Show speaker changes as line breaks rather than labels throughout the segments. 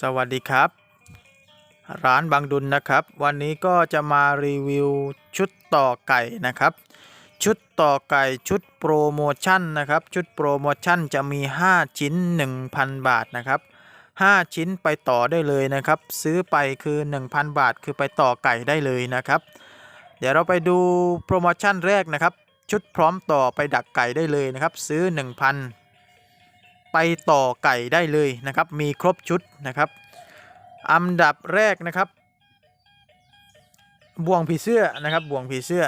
สวัสดีครับ ร้านบางดุลนะครับ วันนี้ก็จะมารีวิวชุดต่อไก่นะครับ ชุดต่อไก่ชุดโปรโมชั่นนะครับ ชุดโปรโมชั่นจะมี 5 ชิ้น 1,000 บาทนะครับ 5 ชิ้นไปต่อได้เลยนะครับ ซื้อไปคือ 1,000 บาท คือไปต่อไก่ได้เลยนะครับ เดี๋ยวเราไปดูโปรโมชั่นแรกนะครับ ชุดพร้อมต่อไปดักไก่ได้เลยนะครับ ซื้อ 1,000 ไปต่อไก่ได้เลยนะครับ มีครบชุดนะครับอันดับแรกนะครับ บ่วงผีเสื้อนะครับ บ่วงผีเสื้อ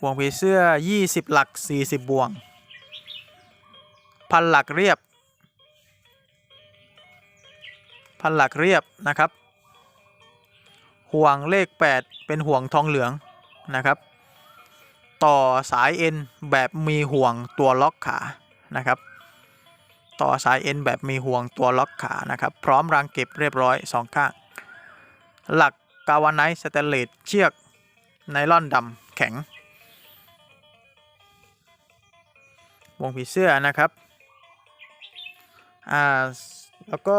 บ่วงผีเสื้อ 20 หลัก 40 บ่วง พันหลักเรียบ พันหลักเรียบนะครับ ห่วงเลข 8 เป็นห่วงทองเหลืองนะครับ ต่อสายเอ็นแบบมีห่วงตัวล็อกขานะครับต่อสายเอ็นแบบมีห่วงตัวล็อกขานะครับ พร้อมรางเก็บเรียบร้อยสองข้าง หลักกาวาไนสเตนเลสเชือกไนล่อนดำแข็ง วงผีเสื้อนะครับอ่าแล้วก็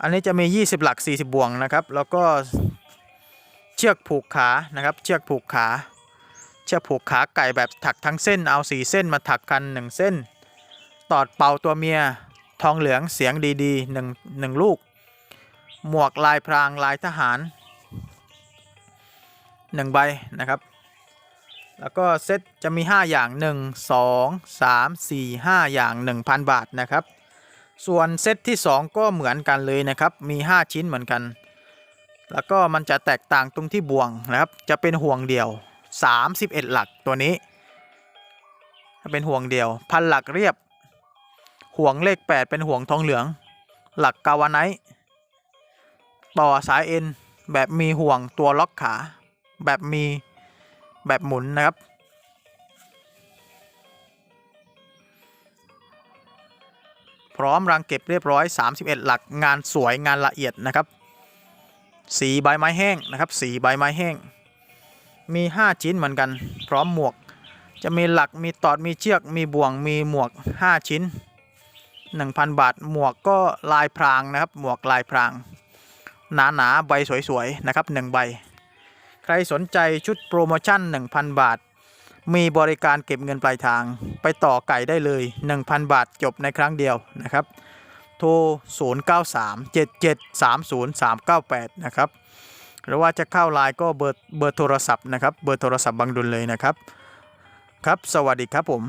อันนี้จะมี 20 หลัก 40 บ่วงนะครับ แล้วก็เชือกผูกขานะครับ เชือกผูกขา เชือกผูกขาไก่แบบถักทั้งเส้นเอาสีเส้นมาถักกัน1เส้น ตอดเป่าตัวเมีย ทองเหลืองเสียงดีๆหนึ่งหนึ่งลูก หมวกลายพรางลายทหาร1ใบนะครับ แล้วก็เซตจะมี 5 อย่าง 1 2 3 4 5 อย่าง 1,000 บาทนะครับ ส่วนเซตที่ 2 ก็เหมือนกันเลยนะครับ มี 5 ชิ้นเหมือนกัน แล้วก็มันจะแตกต่างตรงที่บ่วงนะครับ จะเป็นห่วงเดียว 31 หลักตัวนี้เป็นห่วงเดียว พันหลักเรียบ ห่วงเลข 8 เป็นห่วงทองเหลือง หลักกาวาไนต่อสายเอ็นแบบมีห่วงตัวล็อกขา แบบมีแบบหมุนนะครับ พร้อมรังเก็บเรียบร้อย 31 หลักงานสวยงานละเอียดนะครับ สีใบไม้แห้งนะครับ สีใบไม้แห้ง มี 5 ชิ้นเหมือนกัน พร้อมหมวก จะมีหลักมีตอดมีเชือก มีบ่วงมีหมวก 5 ชิ้น 1,000 บาท หมวกก็ลายพรางนะครับ หมวกลายพราง หนาหนาๆใบสวยๆนะครับ1ใบ ใครสนใจชุดโปรโมชั่น 1,000 บาท มีบริการเก็บเงินปลายทาง ไปต่อไก่ได้เลย 1,000 บาทจบในครั้งเดียวนะครับ โทร 0937730398 นะครับ หรือว่าจะเข้าไลน์ก็เบอร์เบอร์โทรศัพท์นะครับ เบอร์โทรศัพท์บางดุลเลยนะครับ ครับ สวัสดีครับผม